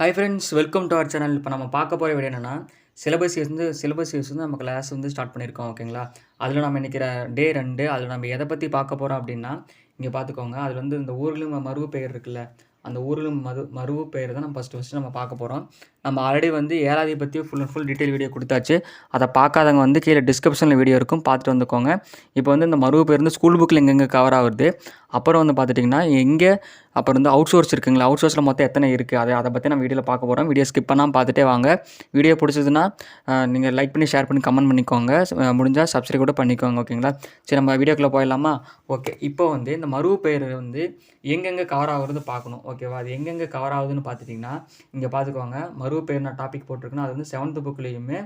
Hi friends welcome to our channel இப்போ நம்ம பார்க்க போகிற வீடியோ என்னென்னா சிலபஸ் வந்து சிலபஸ் யூஸ் வந்து நம்ம கிளாஸ் வந்து ஸ்டார்ட் பண்ணியிருக்கோம் ஓகேங்களா அதில் நம்ம நினைக்கிற டே ரெண்டு அதில் நம்ம எதை பற்றி பார்க்க போகிறோம் அப்படின்னா இங்கே பார்த்துக்கோங்க. அதில் வந்து இந்த ஊர்களும் மருவு பெயர் இருக்குல்ல அந்த ஊர்களும் மது மருவு பெயர் தான் நம்ம ஃபஸ்ட்டு ஃபஸ்ட்டு நம்ம பார்க்க போகிறோம் நம்ம ஆல்ரெடி வந்து ஏழாதி பற்றி full and full detail video கொடுத்தாச்சு. அதை பார்க்காதவங்க வந்து கீழே டிஸ்கிரிப்ஷனில் வீடியோ இருக்கும். பார்த்துட்டு வந்துக்கோங்க. இப்போ வந்து இந்த மருவு பேர் வந்து ஸ்கூல் புக்கில் எங்கெங்கே கவர் ஆகுது? அப்புறம் வந்து பார்த்துட்டிங்கன்னா எங்கே? அப்புறம் வந்து அவுட் சோர்ஸ் இருக்குங்களா? அவுட் சோர்ஸில் மொத்தம் எத்தனை இருக்குது அதை அதை பற்றி நம்ம வீடியோவில் பார்க்க போகிறோம் வீடியோ ஸ்கிப் பண்ணால் பார்த்துட்டே வாங்க. வீடியோ பிடிச்சதுன்னா நீங்கள் லைக் பண்ணி ஷேர் பண்ணி கமெண்ட் பண்ணிக்கோங்க. முடிஞ்சால் சப்ஸ்கிரைப் கூட பண்ணிக்கோங்க ஓகேங்களா சரி நம்ம வீடியோக்குள்ளே போயிடலாமா? ஓகே இப்போ வந்து இந்த மருவு பெயர் வந்து எங்கெங்கே கவர் ஆகுறது பார்க்கணும் ஓகேவா அது எங்கெங்கே கவர் ஆகுதுன்னு பார்த்துட்டிங்கன்னா இங்கே பார்த்துக்கோங்க. மறுவு பெயர் நான் டாபிக் போட்டிருக்கேன்னா அது வந்து செவன்த்து புக்லேயுமே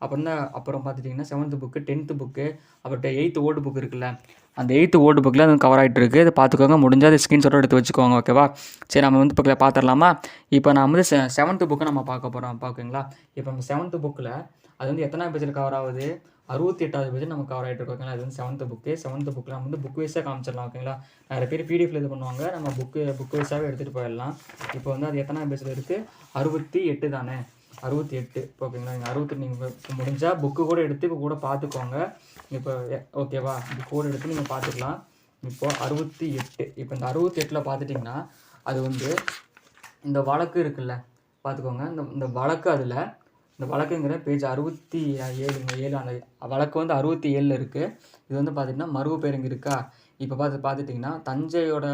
அப்புறம் தான் அப்புறம் பார்த்துட்டிங்கன்னா செவன்த்து புக்கு டென்த்து புக்கு அப்புறம் எயித்து ஓல்டு புக் இருக்குல்ல அந்த எயித்து ஓல்டு புக்கில் அது கவர் ஆகிட்டு இருக்குது இதை பார்த்துக்கோங்க முடிஞ்சால் அது ஸ்க்ரீன்ஷாட்டோட எடுத்து வச்சுக்கோங்க ஓகேவா சரி நம்ம வந்து பக்கத்தில் பார்த்துடலாமா? இப்போ நான் வந்து செவன்த்து புக்கை நம்ம பார்க்க போகிறோம் பார்க்குங்களா இப்போ நம்ம செவன்த்து புக்கில் அது வந்து எத்தனை பேஜில் கவர் ஆகுது? அறுபத்தி எட்டாவது பேஜ் நம்ம கவர் ஆகிட்டு இருக்கோம் ஓகேங்களா? அது வந்து செவன்த் புக்கு செவன்த் புக்கில் நம்ம வந்து புக் வைஸாக காமிச்சிடலாம் ஓகேங்களா? நிறைய பேர் பிடிஎஃப்ல இது பண்ணுவாங்க. நம்ம புக்கு புக் வைஸாகவே எடுத்துகிட்டு போயிடலாம். இப்போ வந்து அது எத்தனாவது பேஜில் இருக்குது அறுபத்தி எட்டு தானே? அறுபத்தி எட்டு இப்போ ஓகேங்களா? நீங்கள் அறுபத்தி நீங்கள் முடிஞ்சால் புக்கு கூட எடுத்து இப்போ கூட பார்த்துக்கோங்க. இப்போ எ- ஓகேவா புக் கூட எடுத்து நீங்கள் பார்த்துக்கலாம். இப்போ அறுபத்தி எட்டு இப்போ இந்த அறுபத்தி எட்டில் பார்த்துட்டிங்கன்னா அது வந்து இந்த வழக்கு இருக்குல்ல பார்த்துக்கோங்க. இந்த இந்த வழக்கு அதில் இந்த வழக்குங்கிற பேஜ் அறுபத்தி ஏழுங்க ஏழு வழக்கு வந்து அறுபத்தி ஏழில் இருக்குது இது வந்து பார்த்திங்கன்னா மருவு பேர் இங்கே இருக்கா? இப்போ பார்த்து பார்த்துட்டிங்கன்னா தஞ்சையோட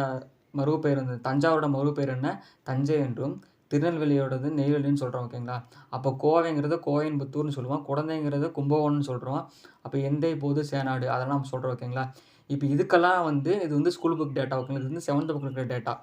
மருவு பேர் வந்து தஞ்சாவூரோட மருவு பேர் என்ன? தஞ்சை என்றும் திருநெல்வேலியோடது நெய்வேலின்னு சொல்கிறோம் ஓகேங்களா அப்போ கோவைங்கிறது கோயம்புத்தூர்னு சொல்லுவோம் குழந்தைங்கிறது கும்பகோணம்னு சொல்கிறோம் அப்போ எந்தை போது சேனாடு அதெல்லாம் நம்ம சொல்கிறோம் ஓகேங்களா இப்போ இதுக்கெல்லாம் வந்து இது வந்து ஸ்கூல் புக் டேட்டா ஓகேங்களா இது வந்து செவன்த் புக் இருக்கிற டேட்டா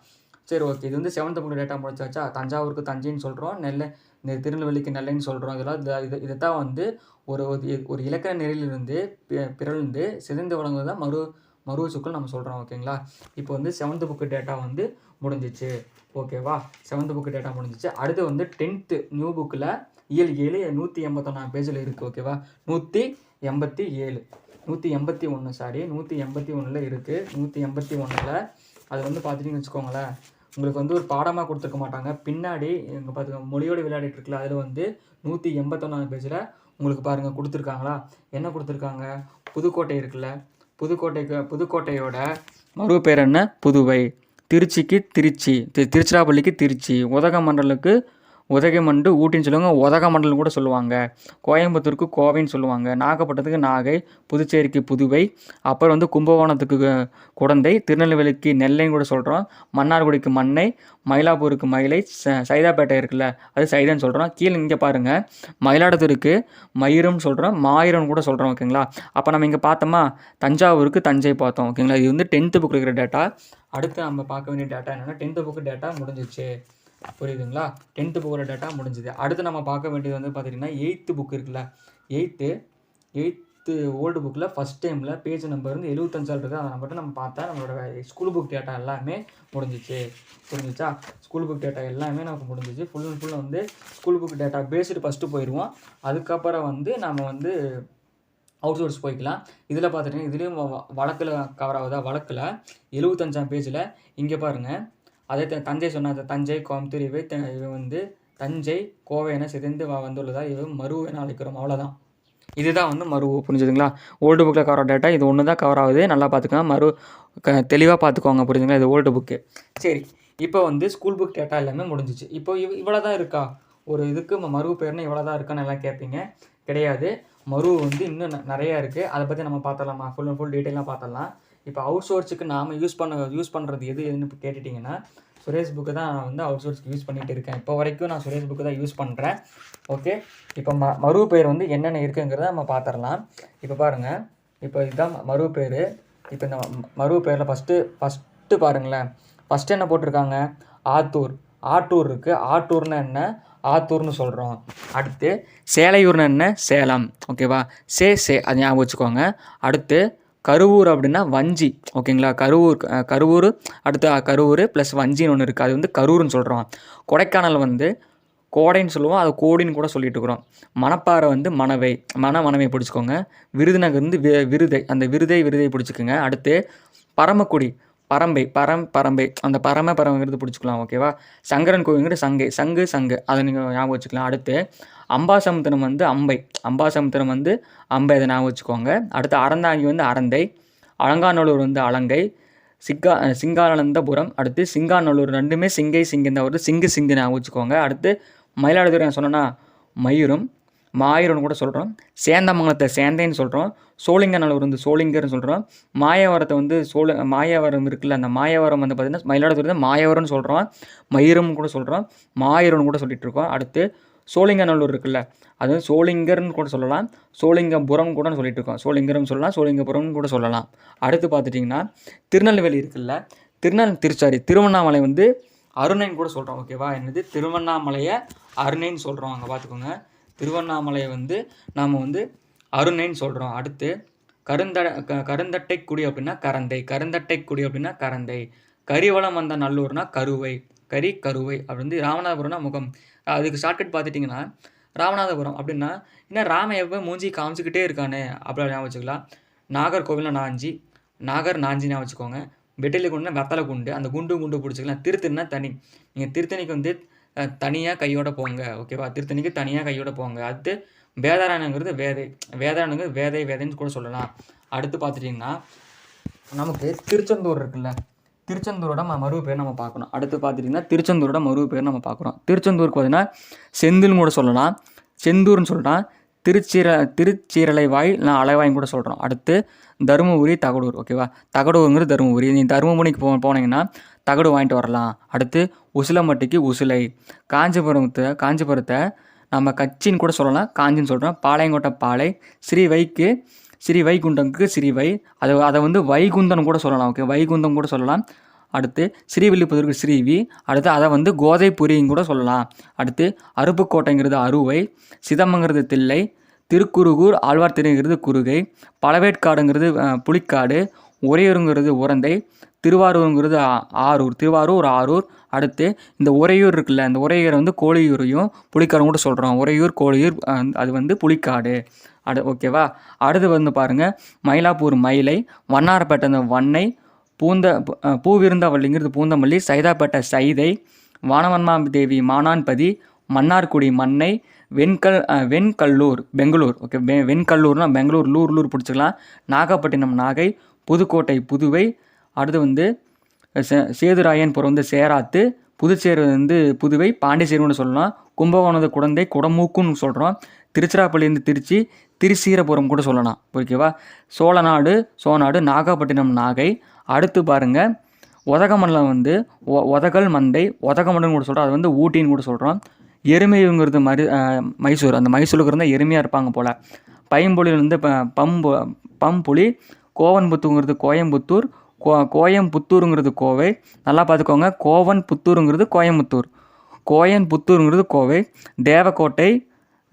சரி ஓகே இது வந்து செவன்த் புக் டேட்டா முடிச்சாச்சா? தஞ்சாவூருக்கு தஞ்சைன்னு சொல்கிறோம் நெல்லை இந்த திருநெல்வேலிக்கு நெல்லைன்னு சொல்கிறோம் இதெல்லாம் இது- இது இதை தான் வந்து ஒரு ஒரு- இலக்கண நெறியிலிருந்து பி- பிறழ்ந்து சிதைந்து வழங்குவது தான் மறு மருவ நம்ம சொல்கிறோம் ஓகேங்களா இப்போ வந்து செவன்த் புக்கு டேட்டா வந்து முடிஞ்சிச்சு. ஓகேவா செவன்த் புக்கு டேட்டா முடிஞ்சிச்சு. அடுத்து வந்து டென்த்து நியூ புக்கில் இயல் ஏழு நூற்றி எண்பத்தொன்னாம் பேஜில் இருக்குது ஓகேவா நூற்றி எண்பத்தி ஏழு. நூற்றி எண்பத்தி ஒன்று சாரி நூற்றி எண்பத்தி ஒன்றில் இருக்குது நூற்றி எண்பத்தி ஒன்றில் அது வந்து பார்த்துட்டிங்கன்னு வச்சுக்கோங்களேன். உங்களுக்கு வந்து ஒரு பாடமாக கொடுத்துருக்க மாட்டாங்க. பின்னாடி இங்கே பார்த்துக்கோங்க மொழியோடு விளையாடிட்டு இருக்குல்ல அதில் வந்து நூற்றி எண்பத்தொன்னாவது பேஜில் உங்களுக்கு பாருங்கள் கொடுத்துருக்காங்களா? என்ன கொடுத்துருக்காங்க? புதுக்கோட்டை இருக்குல்ல புதுக்கோட்டைக்கு புதுக்கோட்டையோட மறு பேர் என்ன? புதுவை. திருச்சிக்கு திருச்சி திருச்சிராப்பள்ளிக்கு திருச்சி உதகமண்டலுக்கு உதகைமண்டு ஊட்டின்னு சொல்லுவாங்க உதகமண்டலம் கூட சொல்லுவாங்க. கோயம்புத்தூருக்கு கோவைன்னு சொல்லுவாங்க. நாகப்பட்டினத்துக்கு நாகை புதுச்சேரிக்கு புதுவை அப்புறம் வந்து கும்பகோணத்துக்கு குடந்தை திருநெல்வேலிக்கு நெல்லைன்னு கூட சொல்கிறோம் மன்னார்குடிக்கு மண்ணை மயிலாப்பூருக்கு மயிலை ச- சைதாப்பேட்டை இருக்குல்ல அது சைதான்னு சொல்கிறோம் கீழே இங்கே பாருங்கள் மயிலாடுதுறைக்கு மயிரம்னு சொல்கிறோம் மாயிரம் கூட சொல்கிறோம் ஓகேங்களா? அப்போ நம்ம இங்கே பார்த்தோமா தஞ்சாவூருக்கு தஞ்சை பார்த்தோம் ஓகேங்களா? இது வந்து டென்த்து புக் இருக்கிற டேட்டா அடுத்து நம்ம பார்க்க வேண்டிய டேட்டா என்னென்னா டென்த்து புக்கு டேட்டா முடிஞ்சிச்சு. புரியுதுங்களா? டென்த்து புக்கோட டேட்டா முடிஞ்சுது. அடுத்து நம்ம பார்க்க வேண்டியது வந்து பார்த்திங்கன்னா எயித்து புக் இருக்குல்ல? எயித்து எயித்து ஓல்டு புக்கில் ஃபஸ்ட் டைமில் பேஜ் நம்பர் வந்து எழுபத்தஞ்சால் இருக்குது. அதை மட்டும் நம்ம பார்த்தா நம்மளோட ஸ்கூல் புக் டேட்டா எல்லாமே முடிஞ்சிச்சு. புரிஞ்சிச்சா? ஸ்கூல் புக் டேட்டா எல்லாமே நமக்கு முடிஞ்சிச்சு. ஃபுல் அண்ட் ஃபுல் வந்து school book data based first போயிடுவோம் அதுக்கப்புறம் வந்து நம்ம வந்து அவுட் சோர்ஸ் போய்க்கலாம். இதில் பார்த்துட்டிங்கன்னா இதுலேயும் வ- வழக்கில் கவர் ஆகுதா? வழக்கில். எழுபத்தஞ்சாம் பேஜில் இங்கே பாருங்கள் அதே த- தஞ்சை சொன்ன தஞ்சை கோயம்புத்தூர் இவை இவை வந்து தஞ்சை கோவை என சிதைந்து வந்துள்ளதா? இவை மருவு என அழைக்கிறோம். அவ்வளோதான் இதுதான் வந்து மருவு புரிஞ்சுதுங்களா? ஓல்டு புக்கில் கவர் டேட்டா இது ஒன்று தான் கவர் ஆகுது. நல்லா பார்த்துக்கோங்க. மறு க தெளிவாக பார்த்துக்கோங்க. புரிஞ்சுங்களா இது ஓல்டு புக்கு சரி இப்போ வந்து ஸ்கூல் புக் டேட்டா எல்லாமே முடிஞ்சிச்சு. இப்போ இவ் இவ்வளோ தான் இருக்கா? ஒரு இதுக்கு மருவு மரு பேர்னு இவ்வளோ தான் இருக்கான்னு எல்லாம் கேட்பீங்க கிடையாது. மருவு வந்து இன்னும் ந- நிறையா இருக்குது அதை பற்றி நம்ம பார்த்தலாமா ஃபுல் அண்ட் ஃபுல் டீட்டெயிலாக பார்த்தலாம் இப்போ அவுட் சோர்ஸுக்கு நாம் யூஸ் பண்ண யூஸ் பண்ணுறது எது எதுன்னு இப்போ கேட்டுட்டிங்கன்னா சுரேஷ் புக்கு தான் நான் வந்து அவுட் சோர்ஸ்க்கு யூஸ் பண்ணிகிட்டு இருக்கேன். இப்போ வரைக்கும் நான் சுரேஷ் புக்கு தான் யூஸ் பண்ணுறேன் ஓகே இப்போ ம மறு பேர் வந்து என்னென்ன இருக்குங்கிறத நம்ம பார்த்துடலாம் இப்போ பாருங்கள் இப்போ இதுதான் மறு பேர். இப்போ இந்த மறு பேரில் ஃபஸ்ட்டு ஃபஸ்ட்டு பாருங்களேன். ஃபஸ்ட்டு என்ன போட்டிருக்காங்க? ஆத்தூர். ஆட்டூர் இருக்குது ஆட்டூர்னா என்ன? ஆத்தூர்னு சொல்கிறோம் அடுத்து சேலையூர்னு என்ன? சேலம். ஓகேவா சே சே அது ஞாபகம் வச்சுக்கோங்க. அடுத்து கருவூர் அப்படின்னா வஞ்சி ஓகேங்களா? கருவூர் கருவூர் அடுத்து கருவூர் ப்ளஸ் வஞ்சின்னு ஒன்று இருக்குது அது வந்து கரூர்னு சொல்கிறோம் கொடைக்கானல் வந்து கோடைன்னு சொல்லுவோம். அதை கோடின்னு கூட சொல்லிட்டு இருக்கிறோம். மணப்பாறை வந்து மணவை மன மணவை பிடிச்சிக்கோங்க. விருதுநகர் வந்து வி விருதை அந்த விருதை விருதை பிடிச்சிக்கோங்க. அடுத்து பரமக்குடி பரம்பை பரம் பரம்பை அந்த பரம பரமைங்கிறது பிடிச்சிக்கலாம் ஓகேவா? சங்கரன் கோவில்ங்கிறது சங்கை சங்கு சங்கு. அதை நீங்கள் ஞாபகம் வச்சுக்கலாம். அடுத்து அம்பாசமுத்திரம் வந்து அம்பை. அம்பாசமுத்திரம் வந்து அம்பை அதை ஞாபகம் வச்சுக்கோங்க. அடுத்து அறந்தாங்கி வந்து அறந்தை. அலங்காநல்லூர் வந்து அலங்கை. சிங்கா சிங்கானந்தபுரம். அடுத்து சிங்காநல்லூர் ரெண்டுமே சிங்கை சிங்கந்த தான் வருது. சிங்கு சிங்கு ஞாபகம் வச்சுக்கோங்க. அடுத்து மயிலாடுதுறை நான் சொன்னேன்னா மயூரம். மாயூர்னு கூட சொல்கிறோம் சேந்தமங்கலத்தை சேந்தைன்னு சொல்கிறோம் சோழிங்கநல்லூர் வந்து சோழிங்கர்னு சொல்கிறோம் மாயவரத்தை வந்து சோழ மாயவரம் இருக்குல்ல அந்த மாயவரம் வந்து பார்த்திங்கன்னா மயிலாடுதுறை தான் மாயவரம்னு சொல்கிறோம் மயிரம் கூட சொல்கிறோம் மாயூர்னு கூட சொல்லிகிட்டு இருக்கோம். அடுத்து சோழிங்கநல்லூர் இருக்குல்ல அது வந்து சோளிங்கர்னு கூட சொல்லலாம். சோழிங்கபுரம் கூட சொல்லிட்டு இருக்கோம். சோளிங்கரம் சொல்லலாம் சோழிங்கபுரம்னு கூட சொல்லலாம். அடுத்து பார்த்துட்டிங்கன்னா திருநெல்வேலி இருக்குல்ல திருநெல் திருச்சாரி திருவண்ணாமலை வந்து அருணைன்னு கூட சொல்கிறோம் ஓகேவா? என்னது? திருவண்ணாமலையை அருணைன்னு சொல்கிறோம் அங்கே பார்த்துக்கோங்க திருவண்ணாமலையை வந்து நாம் வந்து அருணைன்னு சொல்கிறோம் அடுத்து கருந்த க கருந்தட்டை குடி அப்படின்னா கரந்தை கருந்தட்டை குடி அப்படின்னா கரந்தை. கரிவளம் வந்த நல்லூர்னா கருவை கரி கருவை அப்படி வந்து ராமநாதபுரம்னா முகம். அதுக்கு ஷார்ட்கட் பார்த்துட்டிங்கன்னா ராமநாதபுரம் அப்படின்னா என்ன ராம எப்போ மூஞ்சி காமிச்சிக்கிட்டே இருக்கானே அப்படி ஞாபகம் வச்சுக்கலாம். நாகர்கோவில்னா நாஞ்சி நாகர் நாஞ்சி ஞாபகம் வச்சுக்கோங்க. வெட்டில குண்டுனா வெத்தலை குண்டு அந்த குண்டு குண்டு பிடிச்சிக்கலாம். திருத்தணினா தனி. நீங்கள் திருத்தணிக்கு வந்து தனியாக கையோட போங்க ஓகேவா திருத்தணிக்கு தனியாக கையோட போங்க. அடுத்து வேதாராயணங்கிறது வேதை வேதாராயணங்கிறது வேதை வேதைன்னு கூட சொல்லலாம். அடுத்து பார்த்துட்டிங்கன்னா நமக்கு திருச்செந்தூர் இருக்குல்ல? திருச்செந்தூரோட ம மறு பேர் நம்ம பார்க்கணும். அடுத்து பார்த்துட்டிங்கன்னா திருச்செந்தூரோட மறு பேர் நம்ம பார்க்குறோம் திருச்செந்தூருக்கு பார்த்தீங்கன்னா செந்தில்னு கூட சொல்லலாம். செந்தூர்னு சொல்லலாம். திருச்சீர திருச்சீரலை வாய் நான் அலைவாயும் கூட சொல்கிறோம் அடுத்து தருமபுரி தகடூர் ஓகேவா தகடூருங்கிறது தருமபுரி. நீ தருமபுரிக்கு போ போனீங்கன்னா தகடு வாங்கிட்டு வரலாம். அடுத்து உசிலம்பட்டிக்கு உசிலை. காஞ்சிபுரத்தை காஞ்சிபுரத்தை நம்ம கட்சின்னு கூட சொல்லலாம். காஞ்சின்னு சொல்கிறோம் பாளையங்கோட்டை பாளை ஸ்ரீ வைக்கு ஸ்ரீ வைகுண்டம்க்கு ஸ்ரீ வை. அதை அதை வந்து வைகுந்தன் கூட சொல்லலாம். ஓகே வைகுந்தம் கூட சொல்லலாம். அடுத்து ஸ்ரீவில்லிபுத்தூருக்கு ஸ்ரீவி அடுத்து அதை வந்து கோதைபுரின்னு கூட சொல்லலாம். அடுத்து அருப்புக்கோட்டைங்கிறது அறுவை சிதம்பங்கிறது தில்லை திருக்குறுகூர் ஆழ்வார் திருங்கிறது குறுகை பழவேற்காடுங்கிறது புலிக்காடு உறையூருங்கிறது உரந்தை திருவாரூருங்கிறது ஆரூர். திருவாரூர் ஆரூர். அடுத்து இந்த உறையூர் இருக்குல்ல இந்த உறையூரை வந்து கோழியூரையும் புலிக்காடும் கூட சொல்கிறோம் உறையூர் கோழியூர் அது வந்து புளிக்காடு அடு ஓகேவா? அடுத்து வந்து பாருங்கள் மயிலாப்பூர் மயிலை வண்ணாரப்பேட்டை அந்த வண்ணை பூந்த பூ- பூந்தமல்லி சைதாப்பேட்டை சைதை வானவன்மா தேவி மானான்பதி மன்னார்குடி மண்ணை வெண்கல் வெண்கல்லூர் பெங்களூர். ஓகே வெண்கல்லூர்னால் பெங்களூர் லூர் லூர் பிடிச்சிக்கலாம். நாகப்பட்டினம் நாகை புதுக்கோட்டை புதுவை அடுத்து வந்து சே- சேதுராயன்புரம் வந்து சேராத்து புதுச்சேரி வந்து புதுவை பாண்டிச்சேரின்னு சொல்லலாம். கும்பகோணத்து குழந்தை குடமூக்குன்னு சொல்கிறோம் திருச்சிராப்பள்ளியிருந்து திருச்சி திருச்சீரபுரம் கூட சொல்லலாம். ஓகேவா சோழநாடு சோநாடு நாகப்பட்டினம் நாகை. அடுத்து பாருங்கள் உதகமண்டலம் வந்து ஒ உதகல் மந்தை உதகமண்டலம் கூட சொல்கிறோம் அது வந்து ஊட்டின்னு கூட சொல்கிறோம் எருமைங்கிறது மரு மைசூர். அந்த மைசூருக்கு இருந்தால் எருமையாக இருப்பாங்க போல். பைம்புலியில் வந்து ப பம்பு பம்புலி கோவன்புத்துங்கிறது கோயம்புத்தூர் கோ கோயம்புத்தூருங்கிறது கோவை. நல்லா பார்த்துக்கோங்க. கோவன் புத்தூருங்கிறது கோயம்புத்தூர். கோயன் புத்தூருங்கிறது கோவை. தேவக்கோட்டை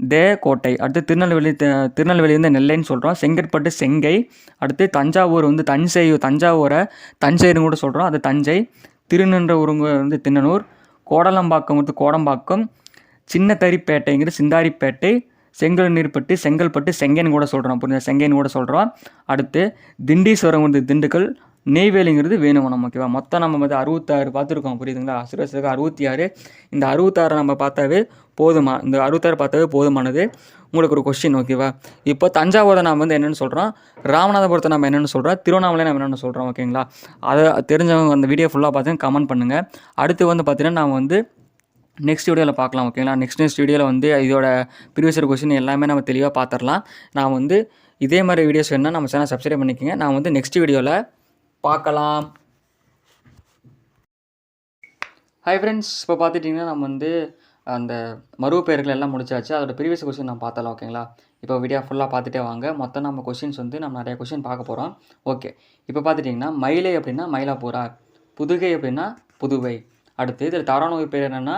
தேக்கோட்டை அடுத்து திருநெல்வேலி திருநெல்வேலி வந்து நெல்லைன்னு சொல்கிறோம் செங்கற்பட்டு செங்கை. அடுத்து தஞ்சாவூர் வந்து தஞ்சை தஞ்சாவூரை தஞ்சைன்னு கூட சொல்கிறோம் அது தஞ்சை. திருநின்றவூருங்க வந்து திண்ணனூர் கோடலம்பாக்கம் வந்து கோடம்பாக்கம். சின்னத்தரிப்பேட்டைங்கிறது சிந்தாரிப்பேட்டை. செங்கல் நீர்பட்டு செங்கல்பட்டு செங்கேன்னு கூட சொல்கிறோம் புரியுதா? செங்கேன்னு கூட சொல்கிறோம் அடுத்து திண்டீஸ்வரம் வந்து திண்டுக்கல். நெய்வேலிங்கிறது வேணுமனம் ஓகேவா மொத்தம் நம்ம வந்து அறுபத்தாறு பார்த்துருக்கோம் புரியுதுங்களா? சிறுசுக்கு அறுபத்தி ஆறு இந்த அறுபத்தாறு நம்ம பார்த்தாவே போதுமா இந்த அறுபத்தாறு பார்த்தாவே போதுமானது. உங்களுக்கு ஒரு கொஷின் ஓகேவா இப்போ தஞ்சாவூரை நாம் வந்து என்னென்னு சொல்கிறோம் ராமநாதபுரத்தை நம்ம என்னென்னு சொல்கிறோம் திருவண்ணாமலை நம்ம என்னென்னு சொல்கிறோம் ஓகேங்களா அதை தெரிஞ்சவங்க அந்த வீடியோ ஃபுல்லாக பார்த்து கமெண்ட் பண்ணுங்கள் அடுத்து வந்து பார்த்திங்கன்னா நான் வந்து நெக்ஸ்ட் வீடியோவில் பார்க்கலாம் ஓகேங்களா நெக்ஸ்ட் நெக்ஸ்ட் வீடியோவில் வந்து இதோட ப்ரீவியஸ் கொஸ்டின் எல்லாமே நம்ம தெளிவாக பார்த்துடலாம். நான் வந்து இதே மாதிரி வீடியோஸ் வேணுன்னா நம்ம சேனல் சப்ஸ்கிரைப் பண்ணிக்கோங்க. நான் வந்து நெக்ஸ்ட் வீடியோவில் பார்க்கலாம். ஹாய் ஃப்ரெண்ட்ஸ் இப்போ பார்த்துட்டிங்கன்னா நம்ம வந்து அந்த மறு பெயர்கள் எல்லாம் முடிச்சாச்சு. அதோட ப்ரீவியஸ் கொஸ்டின் நம்ம பார்த்தலாம் ஓகேங்களா இப்போ வீடியோ ஃபுல்லாக பார்த்துட்டே வாங்க. மொத்தம் நம்ம கொஷின்ஸ் வந்து நம்ம நிறைய கொஷின் பார்க்க போகிறோம் ஓகே இப்போ பார்த்துட்டிங்கன்னா மயிலை அப்படின்னா மயிலாப்பூரா புதுகை அப்படின்னா புதுவை. அடுத்து இதில் தவறான பேர் என்னென்னா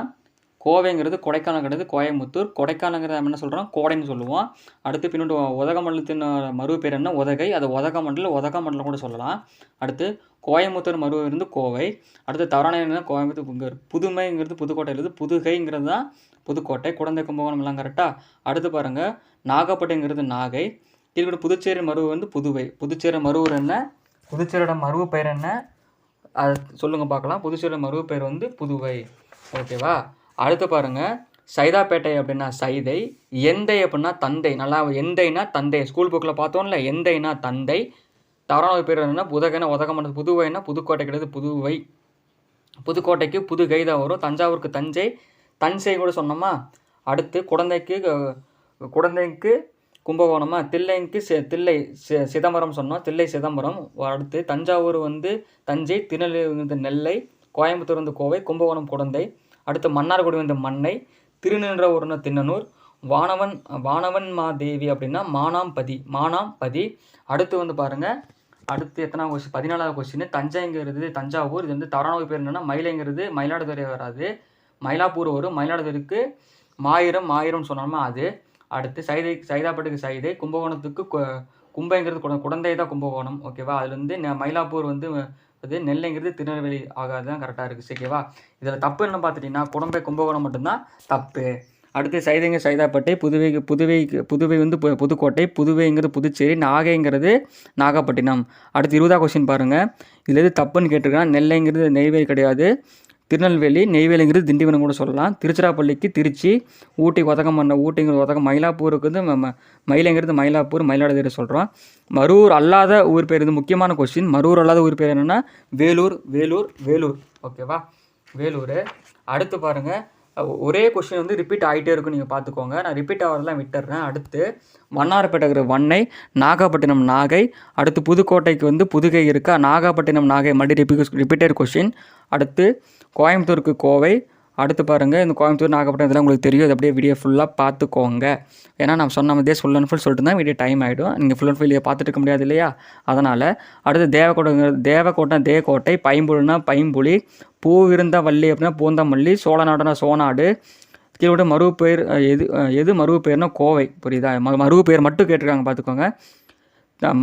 கோவைங்கிறது கொடைக்கானல் கிடையாது கோயம்புத்தூர். கொடைக்கானல்ங்கிறத நம்ம என்ன சொல்கிறோம் கோடைன்னு சொல்லுவோம். அடுத்து பின்னாடி உதகமண்டலத்தின் மறு பேர் என்ன? உதகை. அது உதகமண்டல உதகமண்டலம் கூட சொல்லலாம். அடுத்து கோயம்புத்தூர் மறு இருந்து கோவை. அடுத்து தவறான கோயம்புத்தூர் புதுமைங்கிறது புதுக்கோட்டையிலிருந்து புதுகைங்கிறது தான் புதுக்கோட்டை. குழந்தை கும்பகோணம் எல்லாம் கரெக்டாக அடுத்து பாருங்கள் நாகப்பட்டினங்கிறது நாகை. கீழ்கூட புதுச்சேரி மருவு வந்து புதுவை. புதுச்சேரி மருவூர் என்ன? புதுச்சேரியோட மருவு பெயர் என்ன? அது சொல்லுங்கள் பார்க்கலாம். புதுச்சேரியோட மறு பெயர் வந்து புதுவை. ஓகேவா? அடுத்து பாருங்கள் சைதாப்பேட்டை அப்படின்னா சைதை எந்தை அப்படின்னா தந்தை. நல்லா எந்தைனா தந்தை. ஸ்கூல் புக்கில் பார்த்தோம்ல எந்தைனா தந்தை. தவறான பேர் என்னன்னா புதகன உதகமண்டலம் புதுவைனா புதுக்கோட்டை கிடையாது புதுவை. புதுக்கோட்டைக்கு புது கைதா வரும். தஞ்சாவூருக்கு தஞ்சை தஞ்சை கூட சொன்னோமா? அடுத்து குழந்தைக்கு குழந்தைக்கு கும்பகோணமா? தில்லைக்கு சி- தில்லை சி- சிதம்பரம் சொன்னோம். தில்லை சிதம்பரம். அடுத்து தஞ்சாவூர் வந்து தஞ்சை திருநெல்வேலி வந்து நெல்லை கோயம்புத்தூர் வந்து கோவை கும்பகோணம் குழந்தை அடுத்து மன்னார்குடி வந்து மண்ணை திருநின்றவூர்னு திண்ணனூர் வானவன் வானவன் மாதேவி அப்படின்னா மானாம்பதி மானாம்பதி அடுத்து வந்து பாருங்க அடுத்து எத்தனாவது கொஸ்டின் பதினாலாவது கொஸ்டின் தஞ்சைங்கிறது தஞ்சாவூர் இது வந்து தவறான பேர் என்னென்னா மயிலைங்கிறது மயிலாடுதுறை வராது. மயிலாப்பூர் வரும் மயிலாடுதுறைக்கு மாயிரம் மாயிரம்னு சொன்னோம்னா அது. அடுத்து சைதை சைதாப்பட்டுக்கு சைதை கும்பகோணத்துக்கு கும்பைங்கிறது குட தான் கும்பகோணம். ஓகேவா அதுலேருந்து மயிலாப்பூர் வந்து அது நெல்லைங்கிறது திருநெல்வேலி ஆகாது தான் கரெக்டாக இருக்குது ஓகேவா இதில் தப்பு என்ன பார்த்துட்டிங்கன்னா குடம்பை கும்பகோணம் மட்டும்தான் தப்பு. அடுத்து சைதைங்க சைதாப்பேட்டை புதுவை புதுவைக்கு புதுவை வந்து புதுக்கோட்டை புதுவைங்கிறது புதுச்சேரி நாகைங்கிறது நாகப்பட்டினம். அடுத்து இருபதாம் கொஸ்டின் பாருங்கள் இதில் எது தப்புன்னு கேட்டிருக்காங்க நெல்லைங்கிறது நெய்வேலி கிடையாது. திருநெல்வேலி நெய்வேலிங்கிறது திண்டிவனம் கூட சொல்லலாம். திருச்சிராப்பள்ளிக்கு திருச்சி ஊட்டி உதகம் பண்ண ஊட்டிங்கிறது உதகம் மயிலாப்பூருக்கு வந்து ம- மயிலைங்கிறது மயிலாப்பூர் மயிலாடுதுறை சொல்கிறோம் மரூர் அல்லாத ஊர் பேர் இது முக்கியமான கொஸ்டின் மரூர் அல்லாத ஊர் பேர் என்னென்னா வேலூர் வேலூர் வேலூர். ஓகேவா வேலூர். அடுத்து பாருங்கள் ஒரே கொஷின் வந்து ரிப்பீட் ஆகிட்டே இருக்கும் நீங்கள் பார்த்துக்கோங்க நான் ரிப்பீட் ஆகிறதெல்லாம் விட்டுறேன். அடுத்து மன்னார்பேட்டைக்கு இருக்கிற வண்ணை நாகப்பட்டினம் நாகை அடுத்து புதுக்கோட்டைக்கு வந்து புதுகை இருக்கா? நாகப்பட்டினம் நாகை மறுபடி ரிப்பீட் ரிப்பீட்டட் கொஷின் அடுத்து கோயம்புத்தூருக்கு கோவை அடுத்து பாருங்கள் இந்த கோயம்புத்தூர் நாகப்பட்டினம் இதெல்லாம் உங்களுக்கு தெரியும். இது அப்படியே வீடியோ ஃபுல்லாக பார்த்துக்கோங்க. ஏன்னா நான் சொன்ன மாதிரியே ஃபுல் அண்ட் ஃபுல் சொல்லிட்டு தான் வீடியோ டைம் ஆகிடும் நீங்கள் ஃபுல் அண்ட் ஃபுல் இதை பார்த்துட்டு இருக்க முடியாது இல்லையா? அதனால் அடுத்து தேவக்கோட்டை தேவக்கோட்டை தேக்கோட்டை பைம்புலினா பைம்புலி இருந்த வள்ளி அப்படின்னா பூந்தமல்லி சோழநாடுனா சோநாடு கீழே மருவு பேர் எது எது மறுவு பேர்னா கோவை. புரியுதா? ம பேர் மட்டும் கேட்டிருக்காங்க பார்த்துக்கோங்க.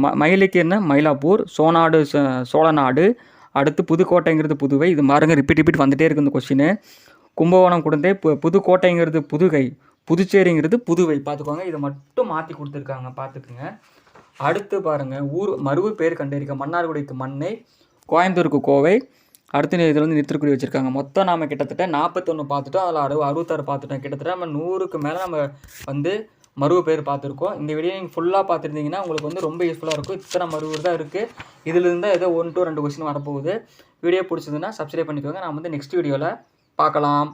ம மயிலுக்கு என்ன? மயிலாப்பூர் சோநாடு சோழநாடு அடுத்து புதுக்கோட்டைங்கிறது புதுவை. இது மாறுங்க ரிப்பீட் ரிப்பீட் வந்துகிட்டே இருக்குது இந்த கொஸ்டின் கும்பகோணம் குடந்தை பு புதுக்கோட்டைங்கிறது புதுகை புதுச்சேரிங்கிறது புதுவை. பார்த்துக்கோங்க. இதை மட்டும் மாற்றி கொடுத்துருக்காங்க. பார்த்துக்குங்க. அடுத்து பாருங்கள் ஊர் மறுவு பேர் கண்டறிக்க மன்னார்குடிக்கு மண்ணை கோயம்புத்தூருக்கு கோவை. அடுத்து இதில் வந்து நிறுத்தற்குறி வச்சுருக்காங்க. மொத்தம் நாம் கிட்டத்தட்ட நாற்பத்தொன்று பார்த்துட்டோம். அதில் அறுபது அறுபத்தாறு பார்த்துட்டோம். கிட்டத்தட்ட நம்ம நூறுக்கு மேலே நம்ம வந்து மருவு பேர் பார்த்துருக்கோம். இந்த வீடியோ நீங்கள் ஃபுல்லாக பார்த்துருந்தீங்கன்னா உங்களுக்கு வந்து ரொம்ப யூஸ்ஃபுல்லாக இருக்கும். இத்தனை மருவு தான் இருக்குது இதுலேருந்து ஏதோ ஒன் டூ ரெண்டு கொஸ்டின் வரப்போகுது. வீடியோ பிடிச்சதுன்னா சப்ஸ்கிரைப் பண்ணிக்கோங்க. நான் வந்து நெக்ஸ்ட் வீடியோவில் பார்க்கலாம்.